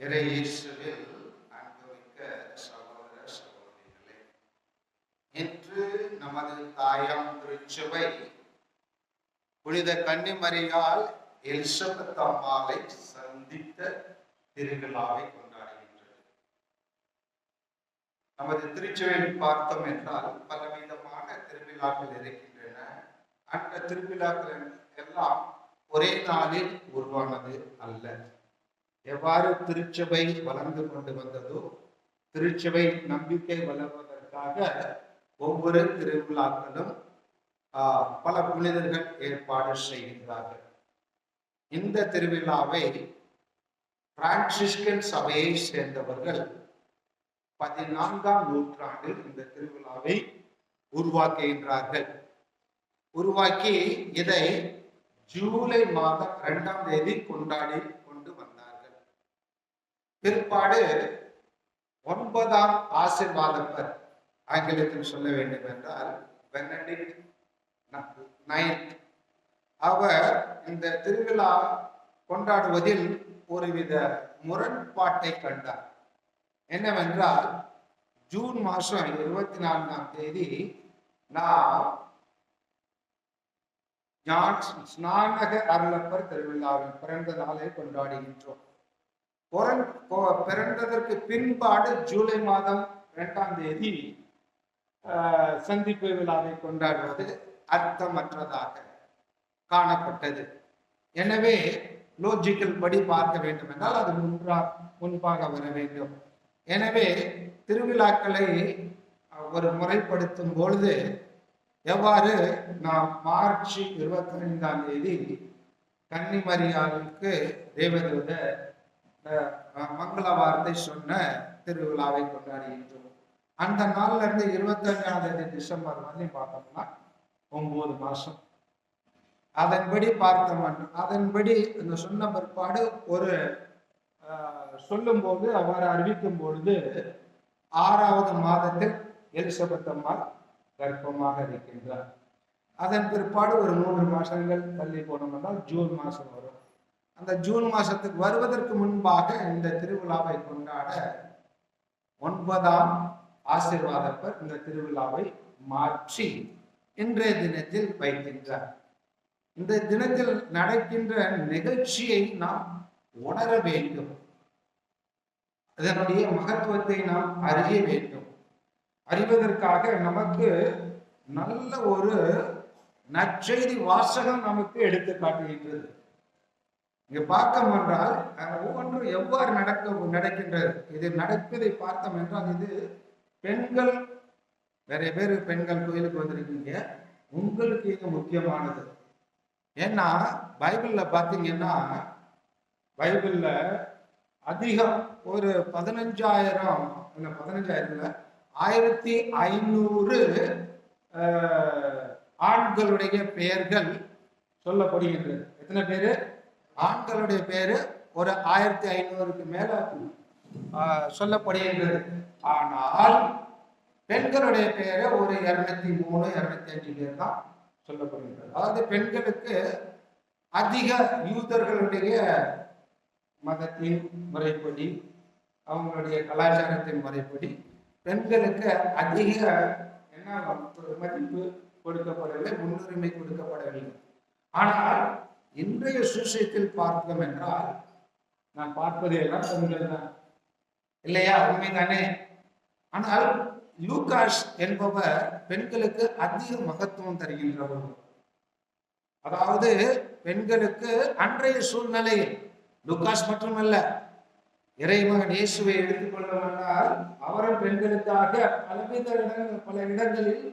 இறை இயேசுவில் அன்புமிக்க சகோதர சகோதரிகளே இன்று நமது தாயாம் திருச்சபை புனித கன்னிமரியால் எலிசபெத் அம்மாவை சந்தித்த திருவிழாவை கொண்டாடுகின்றது. நமது திருச்சபையில் பார்த்தோம் என்றால் பலவிதமான திருவிழாக்கள் இருக்கின்றன. அந்த திருவிழாக்கள் எல்லாம் ஒரே நாளில் உருவானது அல்ல. எவ்வாறு திருச்சபை வளர்ந்து கொண்டு வந்ததோ திருச்சபை நம்பிக்கை வளர்வதற்காக ஒவ்வொரு திருவிழாக்களும் பல புனிதர்கள் ஏற்பாடு செய்கின்றார்கள். இந்த திருவிழாவை பிரான்சிஸ்கன் சபையை சேர்ந்தவர்கள் பதினான்காம் நூற்றாண்டில் இந்த திருவிழாவை உருவாக்குகின்றார்கள். உருவாக்கி இதை ஜூலை மாதம் இரண்டாம் தேதி கொண்டாடி பிற்பாடு ஒன்பதாம் ஆசிர்வாதப்பர் ஆங்கிலத்தில் சொல்ல வேண்டும் என்றால் பெனடிக்ட் நைன்த் அவர் இந்த திருவிழா கொண்டாடுவதில் ஒருவித முரண்பாட்டை கண்டார். என்னவென்றால் ஜூன் மாதம் இருபத்தி நான்காம் தேதி நாம் ஞான் ஸ்நானக அருளப்பர் திருவிழாவின் பிறந்த நாளை கொண்டாடுகின்றோம். பிறந்ததற்கு பின்பாடு ஜூலை மாதம் இரண்டாம் தேதி சந்திப்பு விழாவை கொண்டாடுவது அர்த்தமற்றதாக காணப்பட்டது. எனவே லோஜிக்கல் படி பார்க்க வேண்டும் என்றால் அது முன்பாக முன்பாக வர வேண்டும். எனவே திருவிழாக்களை ஒரு முறைப்படுத்தும் பொழுது எவ்வாறு நாம் மார்ச் இருபத்தி ஐந்தாம் தேதி கன்னிமரியாளுக்கு தேவதூத மங்கள வார்த்தை சொன்ன திருவிழாவை கொண்டாடுகின்றோம் அந்த நாள்ல இருந்து இருபத்தஞ்சாம் தேதி டிசம்பர் வரையும் பார்த்தோம்னா ஒன்பது மாசம். அதன்படி பார்த்தோம் அதன்படி இந்த சொன்ன பிற்பாடு ஒரு ஆஹ், சொல்லும்போது அவர் அறிவிக்கும் பொழுது ஆறாவது மாதத்தில் எலிசபெத் அம்மாள் கர்ப்பமாக இருக்கின்றார். அதன் பிற்பாடு ஒரு மூன்று மாசங்கள் தள்ளி போனோம் என்றால் ஜூன் மாசம் வரும். அந்த ஜூன் மாசத்துக்கு வருவதற்கு முன்பாக இந்த திருவிழாவை கொண்டாட ஒன்பதாம் ஆசீர்வாதப்பர் இந்த திருவிழாவை மாற்றி இன்றைய தினத்தில் வைக்கின்றார். இந்த தினத்தில் நடக்கின்ற நிகழ்ச்சியை நாம் உணர வேண்டும். அதனுடைய மகத்துவத்தை நாம் அறிய வேண்டும். அறிவதற்காக நமக்கு நல்ல ஒரு நற்செய்தி வாசகம் நமக்கு எடுத்து காட்டுகின்றது. இங்கே பார்க்கம் என்றால் ஒவ்வொன்றும் எவ்வாறு நடக்க நடக்கின்றது? இது நடப்பதை பார்த்தோம் என்றால் இது பெண்கள் நிறைய பேர் பெண்கள் கோயிலுக்கு வந்திருக்கீங்க. உங்களுக்கு இது முக்கியமானது. ஏன்னா பைபிள்ல பார்த்தீங்கன்னா பைபிள்ல அதிகம் ஒரு பதினஞ்சாயிரம் இல்லை பதினஞ்சாயிரம் ஆயிரத்தி ஐநூறு ஆண்களுடைய பெயர்கள் சொல்லப்படுகின்றது. எத்தனை பேர்? ஆண்களுடைய பேரு ஒரு ஆயிரத்தி ஐநூறுக்கு மேல சொல்லப்படுகின்றது. ஆனால் பெண்களுடைய பேரு ஒரு இருநூத்தி மூணு இருநூத்தி அஞ்சு பேர் தான் சொல்லப்படுகின்றது. அதாவது பெண்களுக்கு அதிக யூதர்களுடைய மதத்தின் முறைப்படி அவங்களுடைய கலாச்சாரத்தின் முறைப்படி பெண்களுக்கு அதிக என்ன மதிப்பு கொடுக்கப்படவில்லை முன்னுரிமை கொடுக்கப்படவில்லை. ஆனால் இன்றைய சுசேத்தில் பார்த்தோம் என்றால் நான் பார்ப்பது எல்லாம் தமிழர் தான் இல்லையா? உண்மைதானே? ஆனால் லூகாஷ் என்பவர் பெண்களுக்கு அதிக மகத்துவம் தருகின்றவர். அதாவது பெண்களுக்கு அன்றைய சூழ்நிலையில் லூகாஸ் மட்டுமல்ல இறைமகன் இயேசுவை எடுத்துக்கொள்ளவனால் அவரும் பெண்களுக்காக பலவித இடங்கள் பல இடங்களில்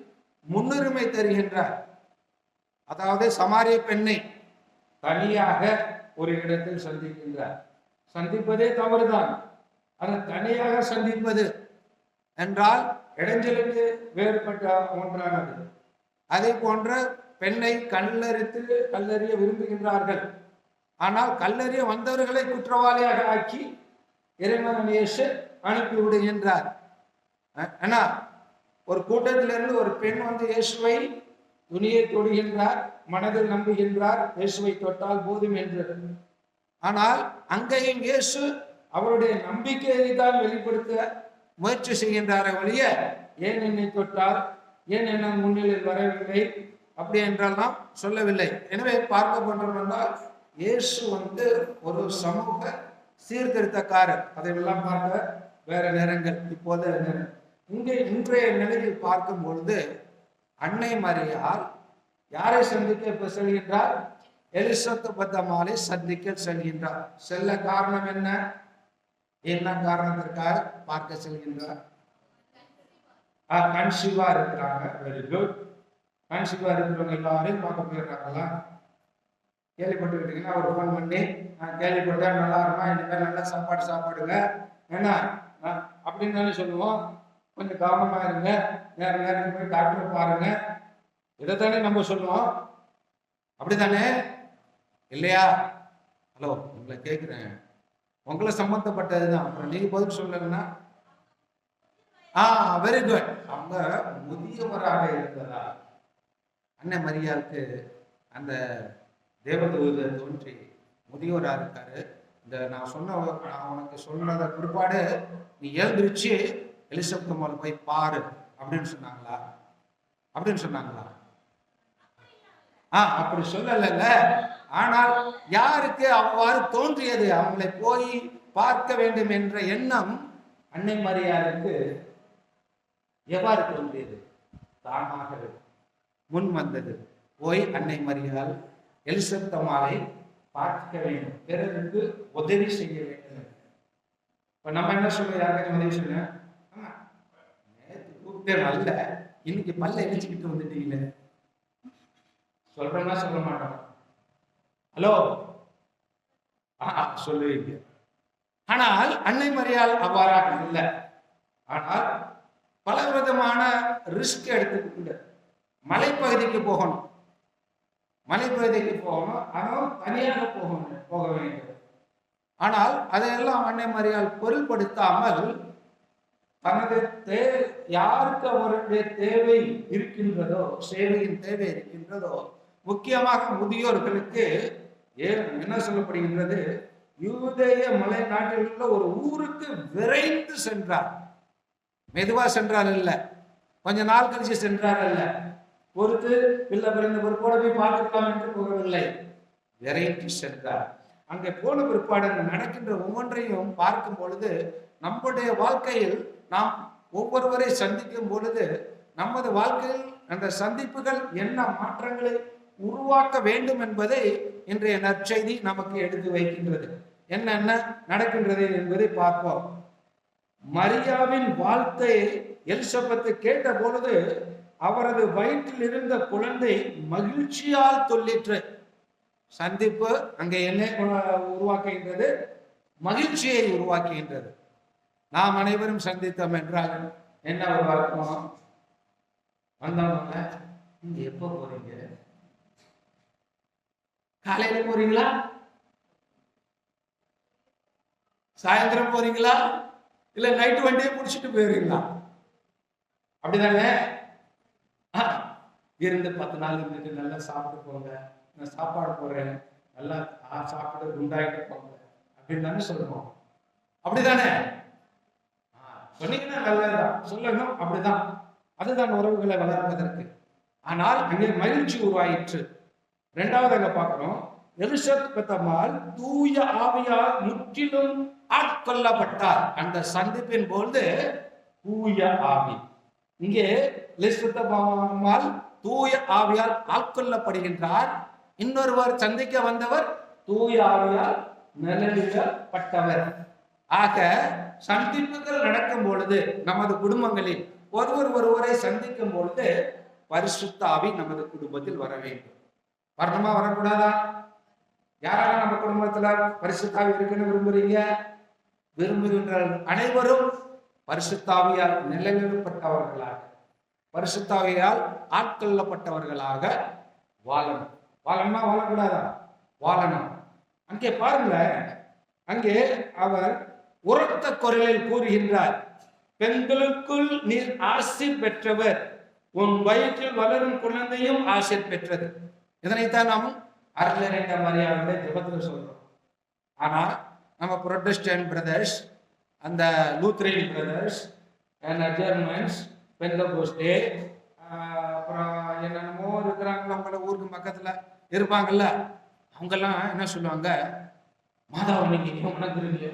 முன்னுரிமை தருகின்றார். அதாவது சமாரிய பெண்ணை தனியாக ஒரு இடத்தில் சந்திக்கின்றார். சந்திப்பதே தவறுதான். அது தனியாக சந்திப்பது என்றால் இடைஞ்சலுக்கு வேறுபட்ட ஒன்றானது. அதே போன்ற பெண்ணை கல்லறித்து கல்லறிய விரும்புகின்றார்கள். ஆனால் கல்லறிய வந்தவர்களை குற்றவாளியாக ஆக்கி இறைமகன் இயேசு ஏன்னா ஒரு கூட்டத்திலிருந்து ஒரு பெண் வந்து இயேசுவை துணியை தொடுகின்றார் மனதில் நம்புகின்றார் இயேசுவை தொட்டால் போதும் என்று ஆனால் அங்கேயும் இயேசு அவருடைய நம்பிக்கையை தான் வெளிப்படுத்த முயற்சி செய்கின்றார ஒழிய ஏன் என்னை தொட்டால் ஏன் என்ன முன்னிலையில் வரவில்லை? அப்படி என்றெல்லாம் சொல்லவில்லை. எனவே பார்க்க போன்றோம் என்றால் இயேசு வந்து ஒரு சமூக சீர்திருத்தக்காரர். அதையெல்லாம் பார்க்க வேற நேரங்கள் இப்போது நேரம். இங்கே இன்றைய நிலையில் பார்க்கும் பொழுது அன்னை மரியால் யாரை சந்திக்க இப்ப செல்கின்றார்? எலிசத்து பத்தமாலை சந்திக்க செல்கின்றார். செல்ல காரணம் என்ன? என்ன காரணத்திற்காக பார்க்க செல்கின்றார்? கன்சிவா இருக்கிறாங்க. வெரி குட் கன்சிவா இருக்கிறவங்க எல்லாரையும் பார்க்க போயிடுறாங்களா? கேள்விப்பட்டுக்கிட்டீங்கன்னா அவர் ஃபோன் பண்ணி நான் கேள்விப்பட்டேன் நல்லா இருக்குமா? இனிமேல் நல்லா சாப்பாடு சாப்பாடுங்க. ஏன்னா அப்படின்னு தானே சொல்லுவோம். கொஞ்சம் கவனமா இருங்க. நேர நேரம் போய் டாக்டரை பாருங்க. இதைத்தானே நம்ம சொல்லுவோம் அப்படித்தானே? இல்லையா? ஹலோ உங்களை கேட்குறேன் உங்களை சம்மந்தப்பட்டதுதான் அப்புறம் நீங்க பதில் சொல்லலைன்னா? ஆ வெரி குட் அவங்க முதியவராக இருந்ததா? அண்ணன் மரியாவுக்கு அந்த தேவதூதர் தோன்றி முதியோரா இருக்காரு. இந்த நான் சொன்ன நான் உனக்கு சொன்னத பிற்பாடு நீ எழுந்திருச்சு எலிசபெத் அம்மாள் போய் பாரு. அப்படின்னு சொன்னாங்களா? அப்படின்னு சொன்னாங்களா? ஆஹ் அப்படி சொல்லல ஆனால் யாருக்கு அவ்வாறு தோன்றியது? அவங்களை போய் பார்க்க வேண்டும் என்ற எண்ணம் அன்னை மரியாருக்கு எவ்வாறு தோன்றியது? தானாகவே முன் வந்தது. போய் அன்னை மரியாள் எலிசபெத் பார்க்க வேண்டும். பிறருக்கு உதவி செய்ய வேண்டும். இப்ப நம்ம என்ன சொல்றோம்? யாருக்கு உதவி சொல்லுங்க. பேர் அல்ல. இன்னைக்கு பல்ல இடிச்சுக்கிட்டு வந்துட்டீங்களே. சொல்றேன்னா சொல்ல மாட்டோம். ஹலோ? ஆ சொல்லுவீங்க ஆனால் அன்னை மரியால் அவ்வாறாக இல்லை. ஆனால் பல விதமான ரிஸ்க் எடுத்துக்கிட்டு மலைப்பகுதிக்கு போகணும். மலைப்பகுதிக்கு போகணும். ஆனால் தனியாக போகணும் போக வேண்டும். ஆனால் அதையெல்லாம் அன்னை மரியால் பொருள்படுத்தாமல் தனது தே யாருக்கு அவருடைய தேவை இருக்கின்றதோ சேவையின் தேவை இருக்கின்றதோ முக்கியமாக முதியோர்களுக்கு ஏன் என்ன சொல்லப்படுகின்றது? யூதேய மலை நாட்டில் உள்ள ஒரு ஊருக்கு விரைந்து சென்றார். மெதுவா சென்றார் இல்ல கொஞ்ச நாள் கழிச்சு சென்றார் அல்ல. பொறுத்து பிள்ளை பிறந்த பிற்பாடு போய் பார்த்துக்கலாம் என்று போகவில்லை விரைந்து சென்றார். அங்கே போன பிற்பாடு நடக்கின்ற ஒவ்வொன்றையும் பார்க்கும் பொழுது நம்முடைய வாழ்க்கையில் நாம் ஒவ்வொருவரை சந்திக்கும் பொழுது நமது வாழ்க்கையில் அந்த சந்திப்புகள் என்ன மாற்றங்களை உருவாக்க வேண்டும் என்பதை இன்றைய நற்செய்தி நமக்கு எடுத்து வைக்கின்றது. என்னென்ன நடக்கின்றது என்பதை பார்ப்போம். மரியாவின் வாழ்த்தை எலிசபத்து கேட்ட பொழுது அவரது வயிற்றில் இருந்த குழந்தை மகிழ்ச்சியால் சொல்லிற்று சந்திப்பு அங்கே என்ன உருவாக்குகின்றது? மகிழ்ச்சியை உருவாக்குகின்றது. நாம் அனைவரும் சந்தித்தோம் என்றால் என்ன உருவாக்கும் வந்தவங்க நீங்க எப்போ போறீங்க? காலையில போறீங்களா? சாயந்தரம் போறீங்களா? இல்ல நைட்டு வண்டியே பிடிச்சிட்டு போயிருங்களா அப்படிதானே? இருந்து பத்து நாள் இருந்துட்டு நல்லா சாப்பிட்டு போங்க. நான் சாப்பாடு போடுறேன். நல்லா சாப்பிட்டு குண்டாயிட்டு போங்க. அப்படின்னு தானே சொல்லுவோம் அப்படிதானே? சொன்னீங்கன்னா நல்லதுதான். சொல்லணும் அப்படிதான். அதுதான் உறவுகளை வளர்ப்பதற்கு. ஆனால் அங்கே மகிழ்ச்சி உருவாயிற்று. ரெண்டாவது அங்க பார்க்கிறோம். எருசத் பெத்தம்மாள் தூய ஆவியால் முற்றிலும் ஆட்கொள்ளப்பட்டார். அந்த சந்திப்பின் பொழுது தூய ஆவி. இங்கே லிஸ்வத்தம்மாள் தூய ஆவியால் ஆட்கொள்ளப்படுகின்றார். இன்னொருவர் சந்திக்க வந்தவர் தூய ஆவியால் நிழலிடப்பட்டவர் ஆக சந்திப்புகள் நடக்கும் பொழுது நமது குடும்பங்களில் ஒருவர் ஒருவரை சந்திக்கும் பொழுது பரிசுத்த ஆவி நமது குடும்பத்தில் வர வேண்டும். வரணுமா வரக்கூடாதா? யாரெல்லாம் நம்ம குடும்பத்துல பரிசுத்தாவி இருக்குன்னு விரும்புறீங்க? விரும்புகின்ற அனைவரும் பரிசுத்தாவியால் நிலைநிறுத்தப்பட்டவர்களாக பரிசுத்தாவியால் ஆட்கொள்ளப்பட்டவர்களாக வாழணும். வாழணுமா? வாழக்கூடாதா? வாழணும். அங்கே பாருங்களேன். அங்கே அவர் உரத்த குரலில் கூறுகின்றார் பெண்களுக்குள் நீர் ஆசிர் பெற்றவர். உன் வயிற்றில் வளரும் குழந்தையும் ஆசிர் பெற்றது. இதனைத்தான் நாம் அருளறிந்த மரியாதை ஜபத்தில் சொல்றோம். ஆனா நம்ம புரொட்டஸ்டன் பிரதர்ஸ் அந்த லூத்ரேன் பிரதர்ஸ் ஜெர்மன்ஸ் பெந்தகோஸ்டே அப்புறம் என்னென்னமோ இருக்கிறாங்களோ அவங்கள ஊருக்கு பக்கத்தில் இருப்பாங்கல்ல அவங்கெல்லாம் என்ன சொல்லுவாங்க மாதாவை நீங்க வணங்குறீங்க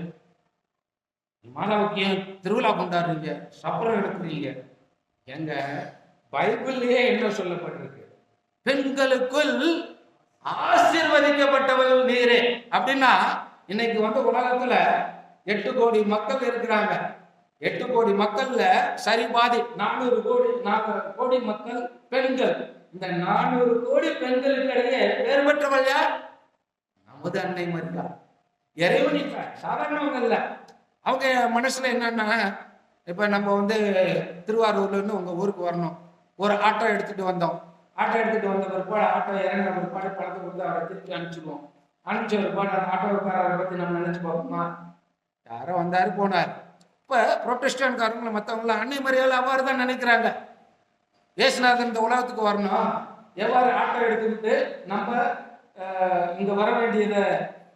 மாதாவுக்கு ஏன் திருவிழா கொண்டாடுறீங்க? சப்பரம் எடுக்கிறீங்க எங்க பைபிள்லயே என்ன சொல்லப்பட்டிருக்கு? பெண்களுக்குள் ஆசிர்வதிக்கப்பட்டவர்கள் நீரே. அப்படின்னா இன்னைக்கு வந்து உலகத்துல எட்டு கோடி மக்கள் இருக்கிறாங்க. எட்டு கோடி மக்கள்ல சரி பாதி நானூறு கோடி நானூறு கோடி மக்கள் பெண்கள். இந்த நானூறு கோடி பெண்களுக்கு இடையே யார்? நமது அன்னை மரியா. இறைவனிக்க சாதாரணவங்க இல்லை. அவங்க மனசுல என்னன்னா இப்ப நம்ம வந்து திருவாரூர்ல இருந்து உங்க ஊருக்கு வரணும். ஒரு ஆட்டோ எடுத்துட்டு வந்தோம். ஆட்டோ எடுத்துட்டு வந்த பிற்பாடு ஆட்டோ இறங்கின பிற்பாடு பணத்தை கொடுத்து அவரை திருப்பி அனுப்பிச்சிடுவோம். அனுப்பிச்ச பிற்பாடு அந்த ஆட்டோக்காரரை பத்தி நம்ம நினைச்சு பார்ப்போமா? யாரோ வந்தாரு போனார். இப்ப புரொட்டஸ்டான்காரங்களை மற்றவங்கள அன்னை மரியாதை அவ்வாறு தான் நினைக்கிறாங்க. ஏசுநாதன் இந்த உலகத்துக்கு வரணும். எவ்வாறு ஆட்டோ எடுத்துக்கிட்டு நம்ம இங்க வர வேண்டியதை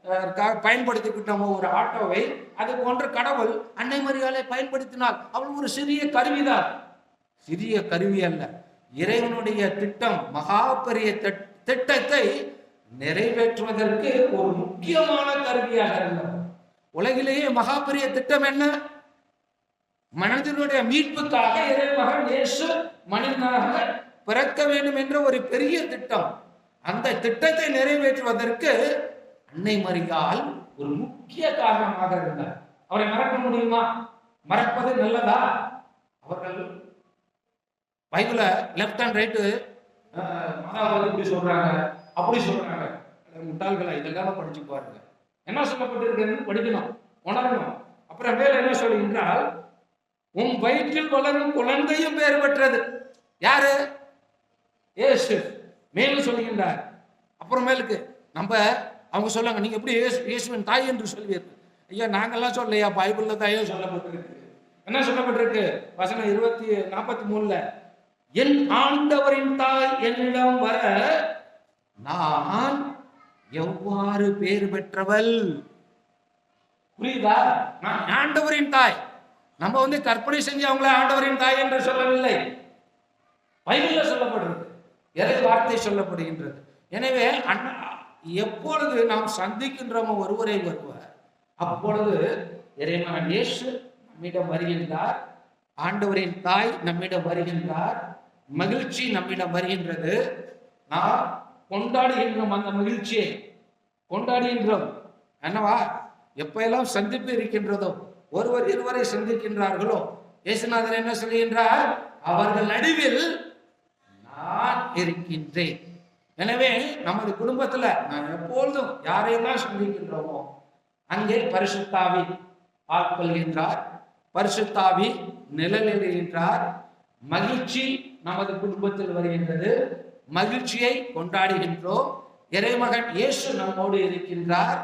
அஹ், ஒரு ஆட்டோவை அது போன்ற கடவுள் அன்னை மரியாதை பயன்படுத்தினால் அவள் ஒரு சிறிய கருவிதான். சிறிய கருவி அல்ல. இறைவனுடைய திட்டம் மகா பெரிய திட்டத்தை நிறைவேற்றுவதற்கு ஒரு முக்கியமான கருவியாக இருந்தது. உலகிலேயே மகா பெரிய திட்டம் என்ன? மனிதனுடைய மீட்புக்காக இறைமகன் இயேசு மனிதனாக பிறக்க வேண்டும் என்ற ஒரு பெரிய திட்டம். அந்த திட்டத்தை நிறைவேற்றுவதற்கு அன்னை மரியாள் ஒரு முக்கிய காரணமாக இருந்தார். அவரை மறக்க முடியுமா? மறப்பது நல்லதா? அவர்கள் பைபிள லெஃப்ட் அண்ட் ரைட்டு மாதாவது இப்படி சொல்றாங்க அப்படி சொல்றாங்க. முட்டாள்களை முட்டாள்களா இதெல்லாம் படிச்சு பாருங்க. என்ன சொல்லப்பட்டிருக்குன்னு படிக்கணும் உணரணும். அப்புறம் வேற என்ன சொல்கின்றால் உன் வயிற்றில் வளரும் குழந்தையும் பேர் பெற்றது. யாரு? ஏசு. மேலும் சொல்லுகின்றார் அப்புறமேலுக்கு நம்ம அவங்க சொல்லுவாங்க நீங்க எப்படி இயேசு இயேசுவின் தாய் என்று சொல்வீர்கள்? ஐயா நாங்கெல்லாம் சொல்லலையா? பைபிள்ல தாயோ சொல்லப்பட்டிருக்கு. என்ன சொல்லப்பட்டிருக்கு? வசனம் இருபத்தி நாற்பத்தி மூணுல என் ஆண்டவரின் தாய் என்னிடம் வர நான் எவ்வாறு பேர் பெற்றவள்? புரியுதா? நான் ஆண்டவரின் தாய். நம்ம வந்து கற்பனை செஞ்சு அவங்கள ஆண்டவரின் தாய் என்று சொல்லவில்லை. பைபிள்ல சொல்லப்படுறது இறை வார்த்தை சொல்லப்படுகின்றது? எனவே அண்ணா எப்பொழுது நாம் சந்திக்கின்றோமோ ஒருவரை ஒருவர் அப்பொழுது இறைமகன் இயேசு நம்மிடம் வருகின்றார் ஆண்டவரின் தாய் நம்மிடம் வருகின்றார் மகிழ்ச்சி நம்மிடம் வருகின்றது. நாம் கொண்டாடுகின்றோம் அந்த மகிழ்ச்சியை கொண்டாடுகின்றோம். என்னவா? எப்பெல்லாம் சந்திப்பு இருக்கின்றதோ ஒருவர் இருவரை சந்திக்கின்றார்களோ இயேசுநாதன் என்ன சொல்கின்றார்? அவர்கள் நடுவில் நான் இருக்கின்றேன். எனவே நமது குடும்பத்துல நான் எப்பொழுதும் யாரையெல்லாம் சந்திக்கின்றோமோ அங்கே பரிசுத்தாவி ஆட்கொள்கின்றார் பரிசுத்தாவி நிழலிடுகின்றார். மகிழ்ச்சி நமது குடும்பத்தில் வருகின்றது. மகிழ்ச்சியை கொண்டாடுகின்றோம். இறைமகன் இயேசு நம்மோடு இருக்கின்றார்.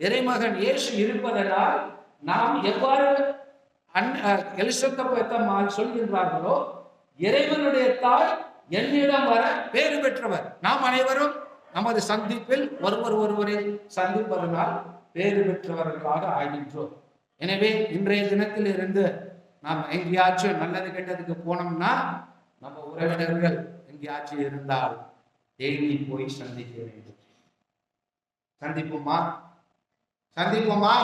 இறைமகன் இயேசு இருப்பதனால் நாம் எவ்வாறு அன் எலிசத்தம்மாள் சொல்கின்றார்களோ இறைவனுடைய தாய் என்னிடம் வர பேறு பெற்றவர். நாம் அனைவரும் நமது சந்திப்பில் ஒருவர் ஒருவரை சந்திப்பதனால் பேறு பெற்றவர்களாக ஆகின்றோம். எனவே இன்றைய தினத்தில் இருந்து நாம் எங்கேயாச்சும் நல்லது கெட்டதுக்கு போனோம்னா நம்ம உறவினர்கள் எங்கேயாச்சும் இருந்தால் டெய்லி போய் சந்திக்க வேண்டும். சந்திப்போமா? சந்திப்போமா?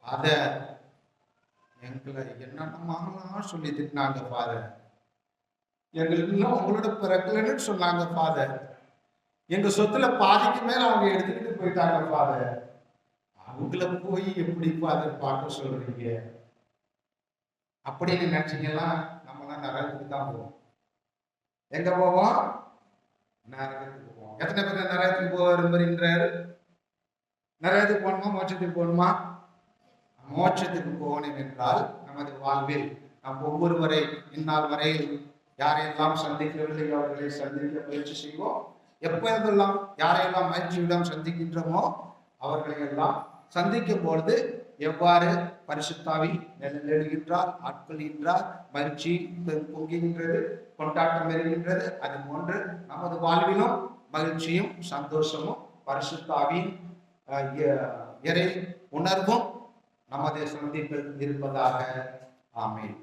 அத எங்களை என்னென்னமாலாம் சொல்லி திட்டினாங்க பாரு. எங்களுக்கு இன்னும் உங்களோட பிறக்கலன்னு சொன்னாங்க ஃபாதர் எங்க சொத்துல பாதிக்கு மேல அவங்க எடுத்துக்கிட்டு போயிட்டாங்க ஃபாதர் அவங்கள போய் எப்படி ஃபாதர் பார்க்க சொல்றீங்க? அப்படின்னு நினைச்சீங்கன்னா நம்மலாம் நரகத்துக்கு தான் போவோம். எங்க போவோம்? நரகத்துக்கு போவோம். எத்தனை பேர் நரகத்துக்கு போக விரும்புகின்றாரு நரகத்துக்கு போகணுமா மோட்சத்துக்கு போகணுமா? மோட்சத்துக்கு போகணும் என்றால் நமது வாழ்வில் நாம் ஒவ்வொருவரை இந்நாள் வரையில் யாரையெல்லாம் சந்திக்கவில்லை அவர்களை சந்திக்க முயற்சி செய்வோம். எப்பொழுதெல்லாம் யாரையெல்லாம் மகிழ்ச்சியிடம் சந்திக்கின்றோமோ அவர்களை எல்லாம் சந்திக்கும் பொழுது எவ்வாறு பரிசுத்தாவி நெடுகின்றார் ஆட்கொள்கின்றார் மகிழ்ச்சி பொங்குகின்றது கொண்டாட்டம் வருகின்றது அது போன்று நமது வாழ்விலும் மகிழ்ச்சியும் சந்தோஷமும் பரிசுத்தாவின் இறை உணர்வும் நமது சந்திப்பில் இருப்பதாக. ஆமேன்.